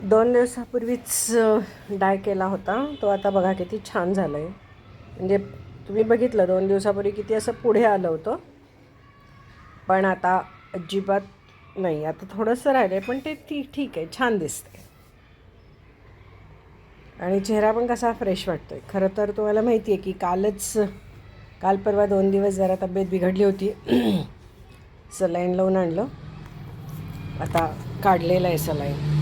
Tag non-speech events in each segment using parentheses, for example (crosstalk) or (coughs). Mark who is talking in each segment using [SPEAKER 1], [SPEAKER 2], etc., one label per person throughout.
[SPEAKER 1] दोन दिवसापूर्वीच डाय केला होता. तो आता बघा किती छान झालं आहे म्हणजे तुम्ही बघितलं दोन दिवसापूर्वी किती असं पुढे आलं होतं. पण आता अजिबात नाही. आता थोडंसं राहिलं आहे पण ते ती ठीक आहे छान दिसते आणि चेहरा पण कसा फ्रेश वाटतो आहे खरं तर तुम्हाला माहिती आहे की कालच काल परवा दोन दिवस जरा तब्येत बिघडली होती. (clears throat) सलाईन लावून आणलं. आता काढलेलं आहे सलाईन.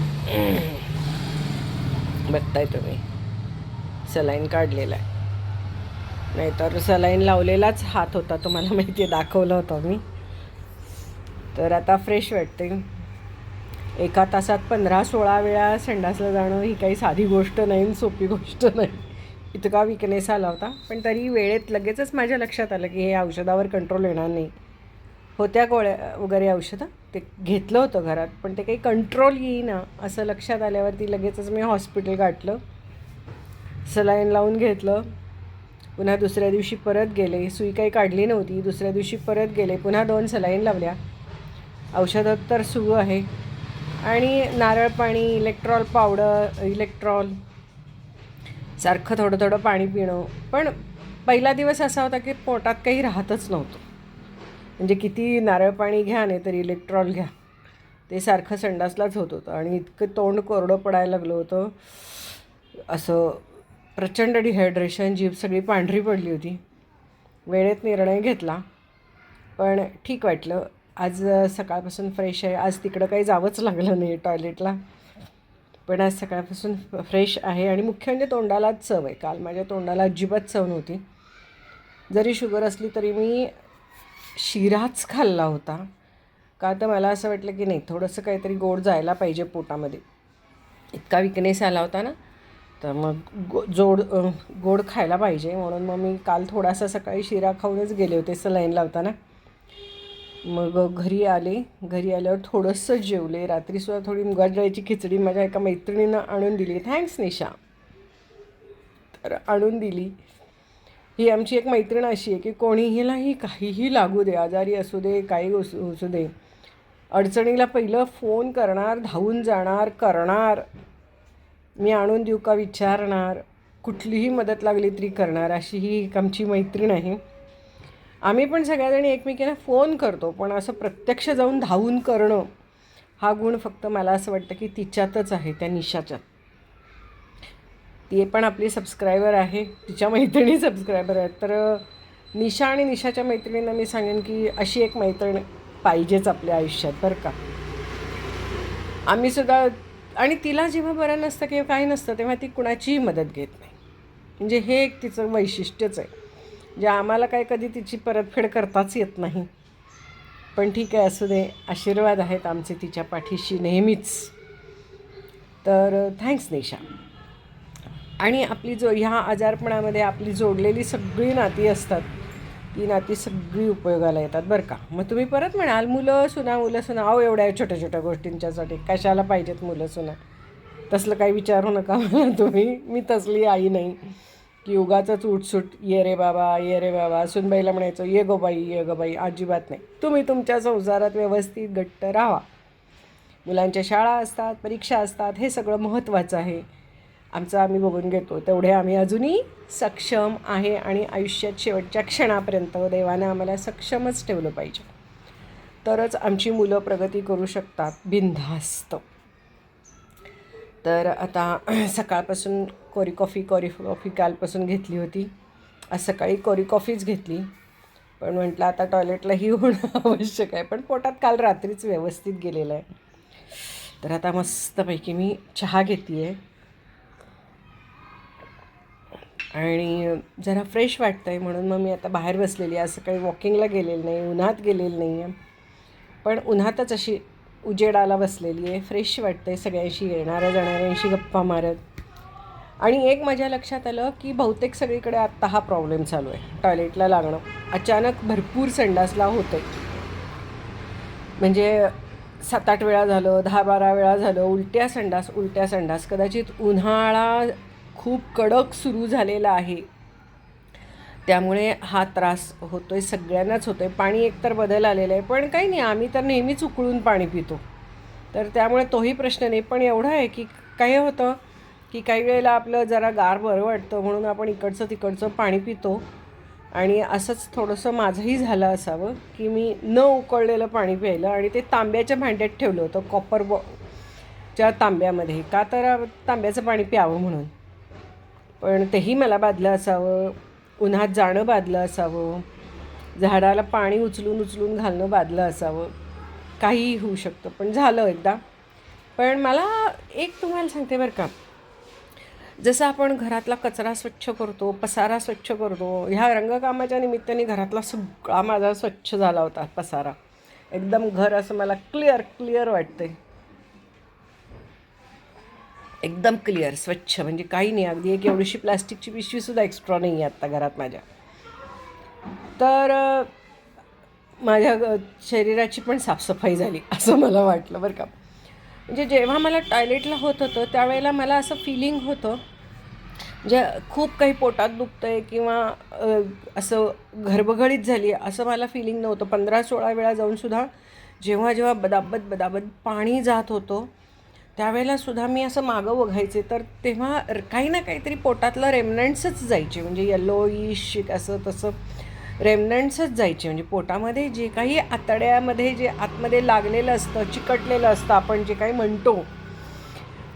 [SPEAKER 1] बघताय तुम्ही. सलाईन काढलेला आहे. नाहीतर सलाईन लावलेलाच हात होता तुम्हाला माहिती दाखवलं होतं मी. तर आता फ्रेश वाटते एका तासात पंधरा सोळा वेळा संडासला जाणं ही काही साधी गोष्ट नाही आणि सोपी गोष्ट नाही. इतका विकनेस आला होता. पण तरी वेळेत लगेचच माझ्या लक्षात आलं की हे औषधावर कंट्रोल येणार नाही. होत्या गोळ्या वगैरे औषधं? ते घेतलं होतं घरात पण ते काही कंट्रोल येईना असं लक्षात आल्यावरती लगेचच मी हॉस्पिटल गाठलं. सलाईन लावून घेतलं. पुन्हा दुसऱ्या दिवशी परत गेले. सुई काही काढली नव्हती. दुसऱ्या दिवशी परत गेले. पुन्हा दोन सलाईन लावल्या. औषधं तर सुरू आहे. आणि नारळ पाणी इलेक्ट्रॉल पावडर इलेक्ट्रॉल सारखं थोडं थोडं पाणी पिणं. पण पहिला दिवस असा होता की पोटात काही राहतच नव्हतं. म्हणजे किती नारळ पाणी घ्या नाही तर इलेक्ट्रॉल घ्या. ते सारखं संडासलाच होत होतं आणि इतकं तोंड कोरडं पडायला लागलं होतं. असं प्रचंड डिहायड्रेशन जीभ सगळी पांढरी पडली होती. वेळेत निर्णय घेतला. पण ठीक वाटलं. आज सकाळपासून फ्रेश आहे. आज तिकडं काही जावंच लागलं नाही टॉयलेटला पण आज सकाळपासून फ्रेश आहे आणि मुख्य म्हणजे तोंडालाच चव आहे. काल माझ्या तोंडाला अजिबात चव नव्हती. जरी शुगर असली तरी मी शिराच खाल्ला होता. का तर मला असं वाटलं की नाही थोडंसं काहीतरी गोड जायला पाहिजे पोटामध्ये. इतका विकनेस आला होता ना. तर मग गो जोड गोड खायला पाहिजे. म्हणून मग मी काल थोडासा सकाळी शिरा खाऊनच गेले होते सलाईन लावताना मग घरी आले. घरी आल्यावर थोडंसं जेवले. रात्रीसुद्धा थोडी मुगाच खिचडी माझ्या एका मैत्रिणीनं आणून दिली. थँक्स निशा. तर आणून दिली. ही आमची एक मैत्रीण अशी आहे की कोणीहीलाही काहीही लागू दे आजारी असू दे काही असू असू दे. अडचणीला पहिलं फोन करणार धावून जाणार करणार. मी आणून देऊ का विचारणार? कुठलीही मदत लागली तरी करणार अशी ही एक आमची मैत्रीण आहे. आम्ही पण सगळ्याजणी एकमेकींना फोन करतो पण असं प्रत्यक्ष जाऊन धावून करणं हा गुण फक्त मला असं वाटतं की तिच्यातच आहे त्या निशाच्यात. ये पण आपली सबस्क्रायबर आहे. तिच्या मैत्रिणी सबस्क्रायबर आहेत. तर निशा आणि निशाच्या मैत्रिणींना मी सांगेन की अशी एक मैत्रीण पाहिजेच आपल्या आयुष्यात बरं का? आम्हीसुद्धा आणि तिला जेव्हा बरं नसतं किंवा काही नसतं तेव्हा ती कुणाचीही मदत घेत नाही. म्हणजे हे एक तिचं वैशिष्ट्यच आहे. जे आम्हाला काय कधी तिची परतफेड करताच येत नाही. पण ठीक आहे असू दे. आशीर्वाद आहेत आमचे तिच्या पाठीशी नेहमीच. तर थँक्स निशा. आणि आपली जो ह्या आजारपणामध्ये आपली जोडलेली सगळी नाती असतात ती नाती सगळी उपयोगाला येतात बरं का. मग तुम्ही परत म्हणाल मुलं सुना मुलं सुना. अहो एवढ्या छोट्या छोट्या गोष्टींच्यासाठी कशाला पाहिजेत मुलं सुना? तसलं काही विचारू नका मला तुम्ही. मी तसली आई नाही. की उगाचंच उठसूट ये रे बाबा ये रे बाबा. सुनबाईला म्हणायचं ये गो बाई ये गो बाई. अजिबात नाही. तुम्ही तुमच्या संसारात व्यवस्थित घट्ट राहा. मुलांच्या शाळा असतात परीक्षा असतात हे सगळं महत्त्वाचं आहे. आमचं आम्ही बघून घेतो. तेवढे आम्ही अजूनही सक्षम आहे आणि आयुष्यात शेवटच्या क्षणापर्यंत देवानं आम्हाला सक्षमच ठेवलं पाहिजे. तरच आमची मुलं प्रगती करू शकतात. बिनधास्त. तर आता (clears throat) सकाळपासून कोरी कॉफी कोरी कॉफी कालपासून घेतली होती. आज सकाळी कोरी कॉफीच घेतली. पण म्हटलं आता टॉयलेटलाही होणं (laughs) आवश्यक आहे. पण पोटात काल रात्रीच व्यवस्थित गेलेलं आहे. तर आता मस्तपैकी मी चहा घेते आहे आणि जरा फ्रेश वाटतं आहे म्हणून मग मी आता बाहेर बसलेली आहे. असं काही वॉकिंगला गेलेलं नाही उन्हात गेलेलं नाही आहे. पण उन्हातच अशी उजेडाला बसलेली आहे. फ्रेश वाटतं आहे सगळ्यांशी येणाऱ्या जाणाऱ्यांशी गप्पा मारत. आणि एक माझ्या लक्षात आलं की बहुतेक सगळीकडे आत्ता हा प्रॉब्लेम चालू आहे. टॉयलेटला लागणं. अचानक भरपूर संडासला होतं म्हणजे सात आठ वेळा झालं दहा बारा वेळा झालं उलट्या संडास उलट्या संडास. कदाचित उन्हाळा खूप कडक सुरू झालेला आहे. त्यामुळे हा त्रास होतो आहे सगळ्यांनाच होतो आहे पाणी एकतर बदल आलेलं आहे पण काही नाही आम्ही तर नेहमीच उकळून पाणी पितो. तर त्यामुळे तोही प्रश्न नाही पण एवढा आहे की काही होतं की काही वेळेला आपलं जरा गार बरं वाटतं म्हणून आपण इकडचं तिकडचं पाणी पितो. आणि असंच थोडंसं माझंही झालं असावं की मी न उकळलेलं पाणी प्यायलं आणि ते तांब्याच्या भांड्यात ठेवलं होतं कॉपर बॉ च्या तांब्यामध्ये. का तर तांब्याचं पाणी प्यावं म्हणून. पण तेही मला बादलं असावं. उन्हात जाणं बादलं असावं. झाडाला पाणी उचलून उचलून घालणं बादलं असावं. काहीही होऊ शकतं पण झालं एकदा. पण मला एक तुम्हाला सांगते बरं का. जसं आपण घरातला कचरा स्वच्छ करतो पसारा स्वच्छ करतो ह्या रंगकामाच्या निमित्ताने घरातला सगळा माझा स्वच्छ झाला होता पसारा. एकदम घर असं मला क्लिअर क्लिअर वाटतंय. एकदम क्लिअर स्वच्छ. म्हणजे काही नाही अगदी एक एवढीशी प्लास्टिकची पिशवीसुद्धा एक्स्ट्रा नाही आहे आत्ता घरात माझ्या. तर माझ्या शरीराची पण साफसफाई झाली असं मला वाटलं बरं का. म्हणजे जेव्हा मला टॉयलेटला होत होतं त्यावेळेला मला असं फिलिंग होतं म्हणजे खूप काही पोटात दुखतं आहे किंवा असं घरबघळीत झाली आहे असं मला फिलिंग नव्हतं. पंधरा सोळा वेळा जाऊनसुद्धा जेव्हा जेव्हा बदाबद बदाबद पाणी जात होतं त्यावेळेला सुद्धा मी असं मागं बघायचे तर तेव्हा काही ना काहीतरी पोटातलं रेमनंट्सच जायचे. म्हणजे येल्लो असं तसं रेमनंट्सच जायचे. म्हणजे पोटामध्ये जे काही आतड्यामध्ये जे आतमध्ये लागलेलं असतं चिकटलेलं असतं आपण जे काही म्हणतो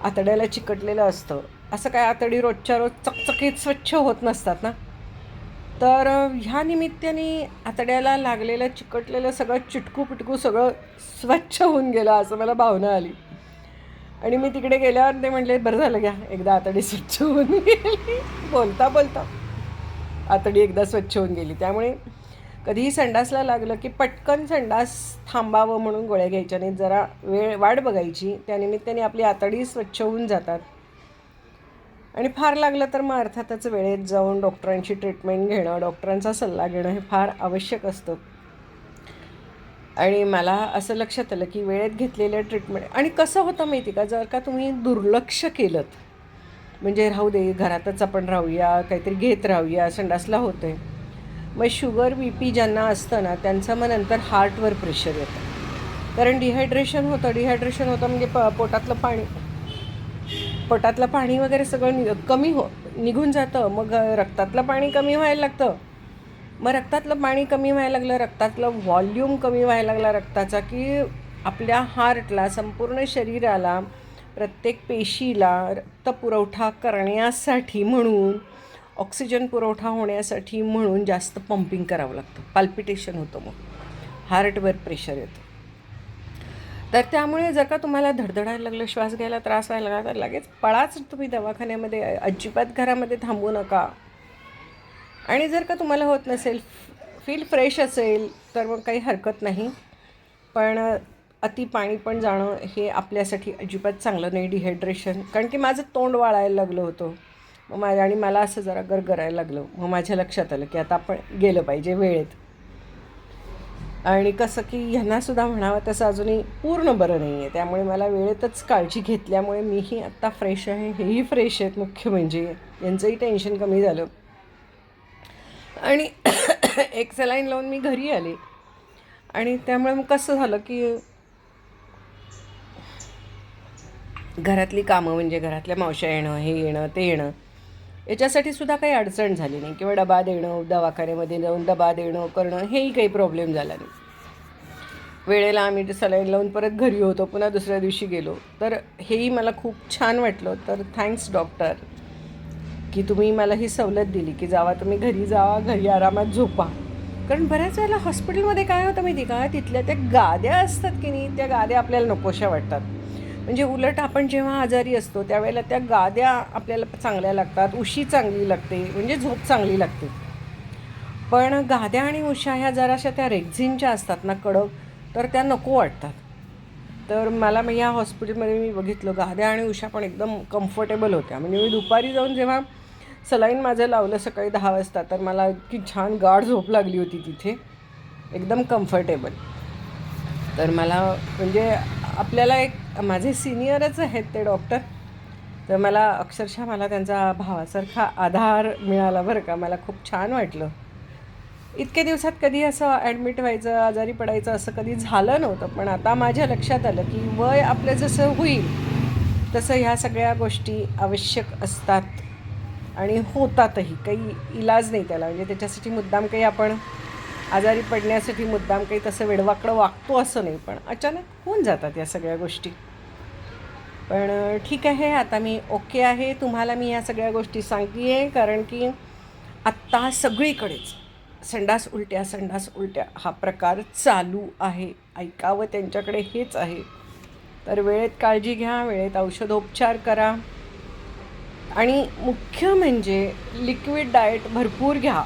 [SPEAKER 1] आतड्याला चिकटलेलं असतं असं काय आतडी रोजच्या रोज चकचकीत स्वच्छ होत नसतात ना? तर ह्या निमित्ताने आतड्याला लागलेलं चिकटलेलं सगळं चिटकू पिटकू सगळं स्वच्छ होऊन गेलं असं मला भावना आली. आणि मी तिकडे गेल्यावर ते म्हटले बरं झालं घ्या एकदा आतडी स्वच्छ होऊन गेली. बोलता बोलता. आतडी एकदा स्वच्छ होऊन गेली. त्यामुळे कधीही संडासला लागलं की पटकन संडास थांबावं म्हणून गोळ्या घ्यायच्या नाहीत जरा वेळ वाट बघायची. त्यानिमित्ताने आपली आतडी स्वच्छ होऊन जातात. आणि फार लागलं तर मग अर्थातच वेळेत जाऊन डॉक्टरांची ट्रीटमेंट घेणं डॉक्टरांचा सल्ला घेणं हे फार आवश्यक असतं. आणि मला असं लक्षात आलं की वेळेत घेतलेल्या ट्रीटमेंट आणि कसं होतं माहिती का? जर का तुम्ही दुर्लक्ष केलं म्हणजे राहू दे घरातच आपण राहूया काहीतरी घेत राहूया संडासला होते मग शुगर बी पी ज्यांना असतं ना त्यांचं मग नंतर हार्टवर प्रेशर येतं. कारण डिहायड्रेशन होतं. डिहायड्रेशन होतं म्हणजे प पोटातलं पाणी. पोटातलं पाणी वगैरे सगळं नि कमी हो निघून जातं. मग रक्तातलं पाणी कमी व्हायला लागतं. मग रक्तातलं पाणी कमी व्हायला लागलं रक्तातलं व्हॉल्यूम कमी व्हायला लागला रक्ताचा की आपल्या हार्टला संपूर्ण शरीराला प्रत्येक पेशीला रक्त पुरवठा करण्यासाठी म्हणून ऑक्सिजन पुरवठा होण्यासाठी म्हणून जास्त पंपिंग करावं लागतं. पाल्पिटेशन होतं मग हार्टवर प्रेशर येतं. तर त्यामुळे जर का तुम्हाला धडधडायला लागलं श्वास घ्यायला त्रास व्हायला लागला तर लगेच पळाच तुम्ही दवाखान्यामध्ये अजिबात घरामध्ये थांबू नका. आणि जर का तुम्हाला होत नसेल फील फ्रेश असेल तर मग काही हरकत नाही. पण अति पाणी पण जाणं हे आपल्यासाठी अजिबात चांगलं नाही डिहायड्रेशन कारण की माझं तोंड वाळायला लागलं होतं. मग माझ्या आणि मला असं जरा गरगरायला लागलं. मग माझ्या लक्षात आलं की आता आपण गेलं पाहिजे वेळेत. आणि कसं की ह्यांनासुद्धा म्हणावं तसं अजूनही पूर्ण बरं नाही आहे त्यामुळे मला वेळेतच काळजी घेतल्यामुळे मीही आत्ता फ्रेश आहे. हेही फ्रेश आहेत मुख्य म्हणजे. यांचंही टेन्शन कमी झालं. आणि (coughs) एक सलाईन लावून मी घरी आले. आणि त्यामुळे मग कसं झालं की घरातली कामं म्हणजे घरातल्या मावश्या येणं हे येणं ते येणं याच्यासाठी सुद्धा काही अडचण झाली नाही. किंवा डबा देणं दवाखान्यामध्ये जाऊन डबा देणं करणं हेही काही प्रॉब्लेम झाला नाही. वेळेला आम्ही ते सलाईन लावून परत घरी होतो. पुन्हा दुसऱ्या दिवशी गेलो. तर हेही मला खूप छान वाटलं. तर थँक्स डॉक्टर की तुम्ही मला ही सवलत दिली की जावा तुम्ही घरी जावा घरी आरामात झोपा. कारण बऱ्याच वेळेला हॉस्पिटलमध्ये काय होतं माहिती का? तिथल्या त्या गाद्या असतात की नाही त्या गाद्या आपल्याला नकोशा वाटतात. म्हणजे उलट आपण जेव्हा आजारी असतो त्यावेळेला त्या गाद्या आपल्याला चांगल्या लागतात उशी चांगली लागते म्हणजे झोप चांगली लागते. पण गाद्या आणि उशा ह्या जराशा त्या रेक्झिनच्या असतात ना कडक तर त्या नको वाटतात. तर मला मग या हॉस्पिटलमध्ये मी बघितलं गाद्या आणि उषा पण एकदम कम्फर्टेबल होत्या. म्हणजे मी दुपारी जाऊन जेव्हा सलाईन माझं लावलं सकाळी दहा वाजता तर मला इतकी छान गाढ झोप लागली होती तिथे. एकदम कम्फर्टेबल तर मला म्हणजे आपल्याला एक माझे सिनियरच आहेत ते डॉक्टर तर मला अक्षरशः मला त्यांचा भावासारखा आधार मिळाला बरं का. मला खूप छान वाटलं. इतके दिवसात कधी असं ॲडमिट व्हायचं आजारी पडायचं असं कधी झालं नव्हतं पण आता माझ्या लक्षात आलं की वय आपलं जसं होईल तसं ह्या सगळ्या गोष्टी आवश्यक असतात. आणि होतातही काही इलाज नाही त्याला. म्हणजे त्याच्यासाठी मुद्दाम काही आपण आजारी पडण्यासाठी मुद्दाम काही तसं वेडवाकडं वागतो असं नाही पण अचानक होऊन जातात या सगळ्या गोष्टी. पण ठीक आहे आता मी ओके आहे. तुम्हाला मी ह्या सगळ्या गोष्टी सांगते आहे कारण की आत्ता सगळीकडेच संडास उलट्या संडास उलट्या हा प्रकार चालू आहे. ऐकावं त्यांच्याकडे हेच आहे. तर वेळेत काळजी घ्या वेळेत औषधोपचार करा. आणि मुख्य म्हणजे लिक्विड डाएट भरपूर घ्या.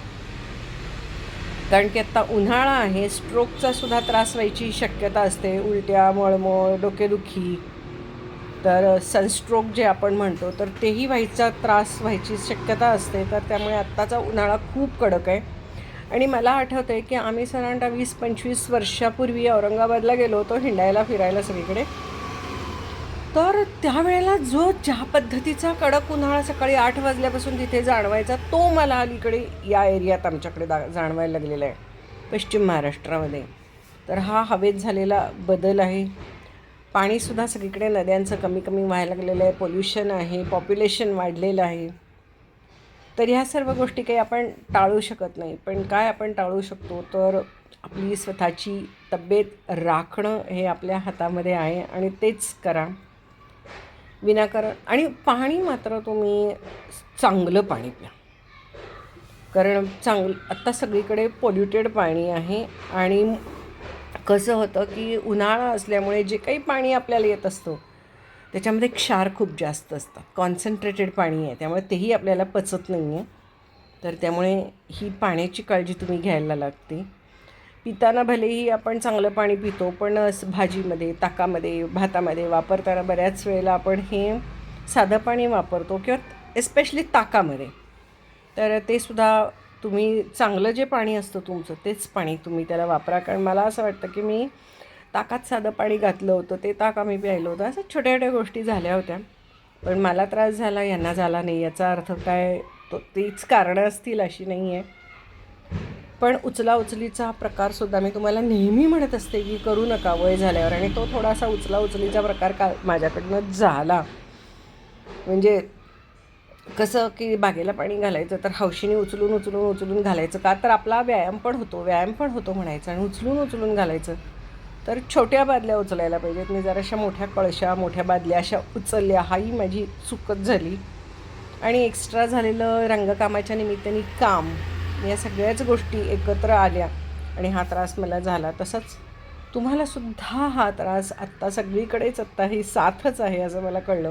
[SPEAKER 1] कारण की आत्ता उन्हाळा आहे स्ट्रोकचा सुद्धा त्रास व्हायची शक्यता असते. उलट्या मळमळ डोकेदुखी. तर सनस्ट्रोक जे आपण म्हणतो तर तेही व्हायचा त्रास व्हायची शक्यता असते. तर त्यामुळे आत्ताचा उन्हाळा खूप कडक आहे. आणि मला आठवतं आहे की आम्ही साधारणतः वीस पंचवीस वर्षापूर्वी औरंगाबादला गेलो होतो हिंडायला फिरायला सगळीकडे. तर त्यावेळेला जो ज्या पद्धतीचा कडक उन्हाळा सकाळी आठ वाजल्यापासून तिथे जाणवायचा तो मला अलीकडे या एरियात आमच्याकडे दा जाणवायला लागलेला आहे पश्चिम महाराष्ट्रामध्ये. तर हा हवेत झालेला बदल आहे. पाणीसुद्धा सगळीकडे नद्यांचं कमी कमी व्हायला लागलेलं आहे पोल्युशन आहे पॉप्युलेशन वाढलेलं आहे. तर ह्या सर्व गोष्टी काही आपण टाळू शकत नाही. पण काय आपण टाळू शकतो? तर आपली स्वतःची तब्येत राखणं हे आपल्या हातामध्ये आहे आणि तेच करा. विनाकारण. आणि पाणी मात्र तुम्ही चांगलं पाणी प्या. कारण चांगलं आत्ता सगळीकडे पोल्युटेड पाणी आहे आणि कसं होतं की उन्हाळा असल्यामुळे जे काही पाणी आपल्याला येत असतं त्याच्यामध्ये क्षार खूप जास्त असतात. कॉन्सन्ट्रेटेड पाणी आहे त्यामुळे तेही आपल्याला पचत नाही आहे तर त्यामुळे ही पाण्याची काळजी तुम्ही घ्यायला लागते. पिताना भलेही आपण चांगलं पाणी पितो पण भाजीमध्ये ताकामध्ये भातामध्ये वापरताना बऱ्याच वेळेला आपण हे साधं पाणी वापरतो किंवा एस्पेशली ताकामध्ये. तर ते सुद्धा तुम्ही चांगलं जे पाणी असतं तुमचं तेच पाणी तुम्ही त्याला वापरा. कारण मला असं वाटतं की मी ताकात साधं पाणी घातलं होतं ते ताक आम्ही प्यायलं होतं. असं छोट्या छोट्या गोष्टी झाल्या होत्या. पण मला त्रास झाला यांना झाला नाही. याचा अर्थ काय? तो तीच कारणं असतील अशी नाही आहे पण उचला उचलीचा प्रकारसुद्धा मी तुम्हाला नेहमी म्हणत असते की करू नका वय झाल्यावर. आणि तो थोडासा उचला उचलीचा प्रकार का माझ्याकडनं झाला. म्हणजे कसं की बागेला पाणी घालायचं तर हौशीने उचलून उचलून उचलून घालायचं का? तर आपला व्यायाम पण होतो व्यायाम पण होतो म्हणायचं. आणि उचलून उचलून घालायचं. तर छोट्या बादल्या उचलायला पाहिजेत. मी जरा अशा मोठ्या कळशा मोठ्या बादल्या अशा उचलल्या. हाही माझी चुकत झाली. आणि एक्स्ट्रा झालेलं रंगकामाच्या निमित्ताने काम. या सगळ्याच गोष्टी एकत्र आल्या आणि हा त्रास मला झाला. तसंच तुम्हालासुद्धा हा त्रास आत्ता सगळीकडेच आत्ता ही साथच आहे असं मला कळलं.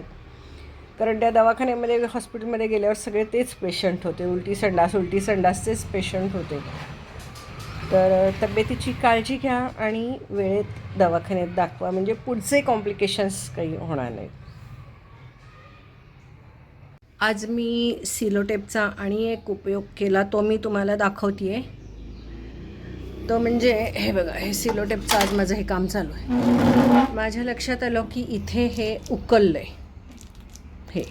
[SPEAKER 1] कारण त्या दवाखान्यामध्ये हॉस्पिटलमध्ये गेल्यावर सगळे तेच पेशंट होते. उलटी संडास उलटी संडासचेच पेशंट होते. तर तब्येतीची काळजी घ्या आणि वेळेत दवाखान्यात दाखवा. म्हणजे पुढचे कॉम्प्लिकेशन्स काही होणार नाहीत. आज मी सिलोटेपचा आणि एक उपयोग केला तो मी तुम्हाला दाखवते आहे तो म्हणजे हे बघा हे सिलोटेपचं आज माझं हे काम चालू आहे. माझ्या लक्षात आलं की इथे हे उकललं आहे हे.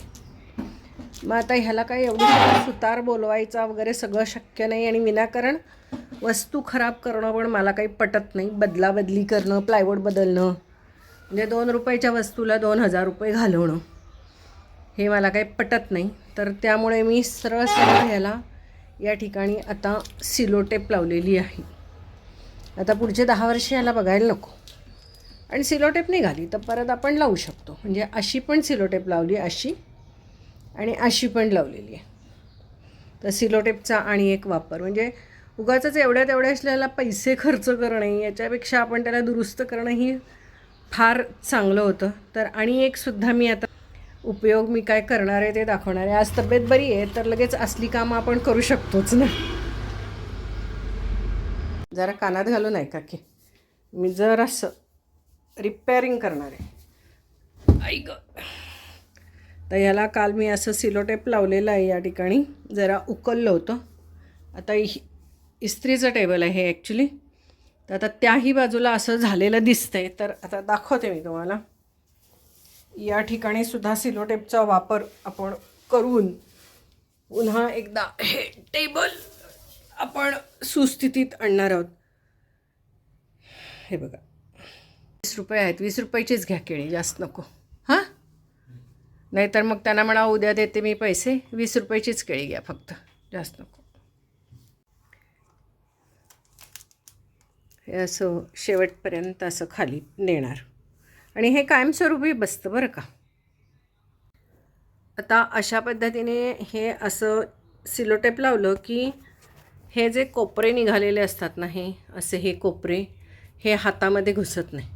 [SPEAKER 1] मग आता ह्याला काही एवढी सुतार बोलवायचा वगैरे सगळं शक्य नाही आणि विनाकारण वस्तू खराब करणं पण मला काही पटत नाही. बदलाबदली करणं प्लायवूड बदलणं. म्हणजे दोन रुपयाच्या वस्तूला दोन हजार रुपये घालवणं. हे मला काही पटत नाही. तर त्यामुळे मी सरळ सरळ ह्याला या ठिकाणी आता सिलोटेप लावलेली आहे. आता पुढचे दहा वर्ष याला बघायला नको. आणि सिलोटेप निघाली तर परत आपण लावू शकतो. म्हणजे अशी पण सिलोटेप लावली अशी आणि अशी पण लावलेली आहे. तर सिलोटेपचा आणि एक वापर. म्हणजे उगाच एवढ्या तेवढ्या असलेला पैसे खर्च करणे याच्यापेक्षा आपण त्याला दुरुस्त करणं ही फार चांगलं होतं. तर आणि एक सुद्धा मी आता उपयोग मी काय करणार आहे ते दाखवणार आहे. आज तब्येत बरी आहे तर लगेच असली कामं आपण करू शकतोच ना. जरा कानात घालून ऐका की मी जरासं रिपेअरिंग करणार आहे. ऐक तर याला काल मी असं सिलोटेप लावलेलं आहे या ठिकाणी. जरा उकललं होतं. आता इस्त्रीचं टेबल आहे हे ॲक्च्युली तर आता त्याही बाजूला असं झालेलं दिसतंय. तर आता दाखवते मी तुम्हाला. या ठिकाणी सुद्धा सिलोटेपचा वापर आपण करून पुन्हा एकदा हे टेबल आपण सुस्थितीत आणणार आहोत. हे बघा. वीस रुपये आहेत. वीस रुपयाचीच घ्या केळी जास्त नको. हां? नाहीतर मग त्यांना म्हणा उद्या देते मी पैसे. वीस रुपयाचीच केळी घ्या फक्त. जास्त नको. हे असं शेवटपर्यंत असं खाली नेणार. आणि हे कायमस्वरूपी बसतं बरं का. आता अशा पद्धतीने हे असं सिलोटेप लावलं की हे जे कोपरे निघालेले असतात ना हे असे हे कोपरे हे हातामध्ये घुसत नाही.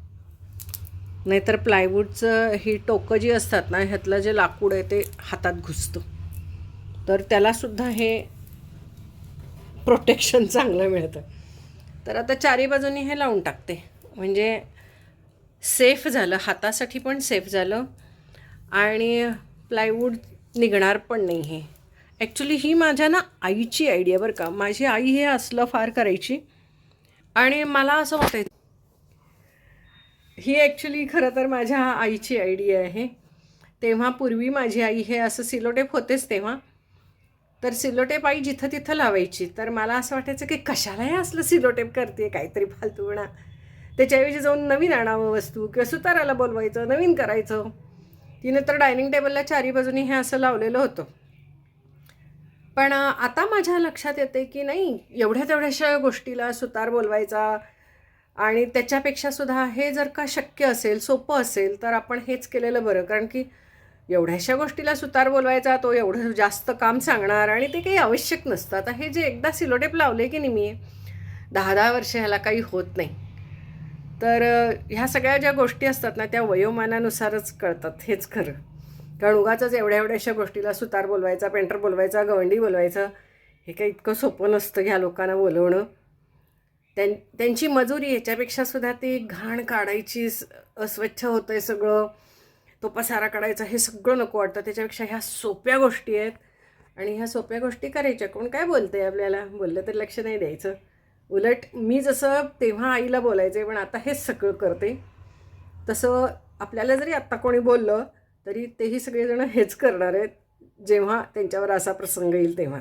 [SPEAKER 1] नाहीतर प्लायवूडचं ही टोकं जी असतात ना ह्यातलं जे लाकूड आहे ते हातात घुसतं. तर त्यालासुद्धा हे प्रोटेक्शन चांगलं मिळतं. तर आता चारी बाजूनी हे लावून टाकते. म्हणजे सेफ झालं हातासाठी पण सेफ झालं आणि प्लायवूड निघणार पण नाही हे. ॲक्च्युली ही माझ्या ना आईची आयडिया बरं का. माझी आई हे असलं फार करायची आणि मला असं वाटायचं ही ॲक्च्युली खरं तर माझ्या आईची आयडिया आहे. तेव्हा पूर्वी माझी आई हे असं सिलोटेप होतेच तेव्हा. तर सिलोटेप आई जिथं तिथं लावायची. तर मला असं वाटायचं की कशाला हे असलं सिलोटेप करते काहीतरी फालतूपणा त्याच्याऐवजी जाऊन नवीन आणावं वस्तू किंवा सुताराला बोलवायचं नवीन करायचं. तिने तर डायनिंग टेबलला चारी बाजूनी हे असं लावलेलं होतं. पण आता माझ्या लक्षात येते की नाही एवढ्या तेवढ्याशा गोष्टीला सुतार बोलवायचा आणि त्याच्यापेक्षा सुद्धा हे जर का शक्य असेल सोपं असेल तर आपण हेच केलेलं बरं. कारण की एवढ्याशा गोष्टीला सुतार बोलवायचा तो एवढं जास्त काम सांगणार आणि ते काही आवश्यक नसतं. आता हे जे एकदा सिलोटेप लावले की नाही मी दहा दहा वर्ष ह्याला काही होत नाही. तर ह्या सगळ्या ज्या गोष्टी असतात ना त्या वयोमानानुसारच कळतात हेच खरं. कारण उगाचच एवढ्या एवढ्याशा गोष्टीला सुतार बोलवायचा पेंटर बोलवायचा गवंडी बोलवायचं हे काही इतकं सोपं नसतं ह्या लोकांना बोलवणं. त्यां त्यांची मजुरी ह्याच्यापेक्षा सुद्धा ती घाण काढायची अस्वच्छ होतं आहे सगळं. तो पसारा काढायचा हे सगळं नको वाटतं. त्याच्यापेक्षा ह्या सोप्या गोष्टी आहेत. आणि ह्या सोप्या गोष्टी करायच्या. कोण काय बोलते आपल्याला? बोललं तर लक्ष नाही द्यायचं. उलट मी जसं तेव्हा आईला बोलायचे पण आता हेच सगळं करते तसं आपल्याला जरी आत्ता कोणी बोललं तरी तेही सगळेजण हेच करणार आहेत जेव्हा त्यांच्यावर असा प्रसंग येईल तेव्हा.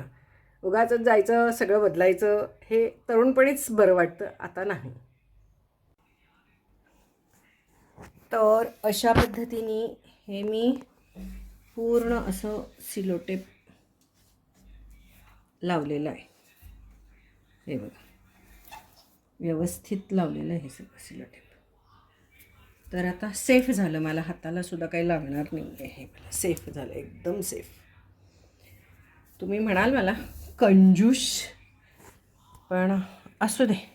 [SPEAKER 1] उगाचच जायचं सगळं बदलायचं हे तरुणपणीच बरं वाटतं आता नाही. तर अशा पद्धतीने हे मी पूर्ण असं सिलोटेप लावलेलं आहे. हे बघा. व्यवस्थित लावलेलं आहे हे सगळं सिलोटेप. तर आता सेफ झालं मला हाताला सुद्धा काही लागणार नाही आहे हे. मला सेफ झालं एकदम सेफ. तुम्ही म्हणाल मला कंजूश पण असू दे.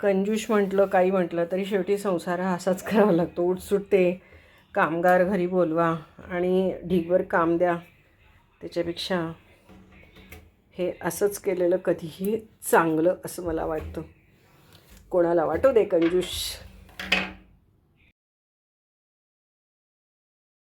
[SPEAKER 1] कंजूश म्हटलं काही म्हटलं तरी शेवटी संसार हा असाच करावा लागतो. उठसुटते कामगार घरी बोलवा आणि ढीगभर काम द्या. त्याच्यापेक्षा हे असंच केलेलं कधीही चांगलं असं मला वाटतं. कोणाला वाटू दे कंजूश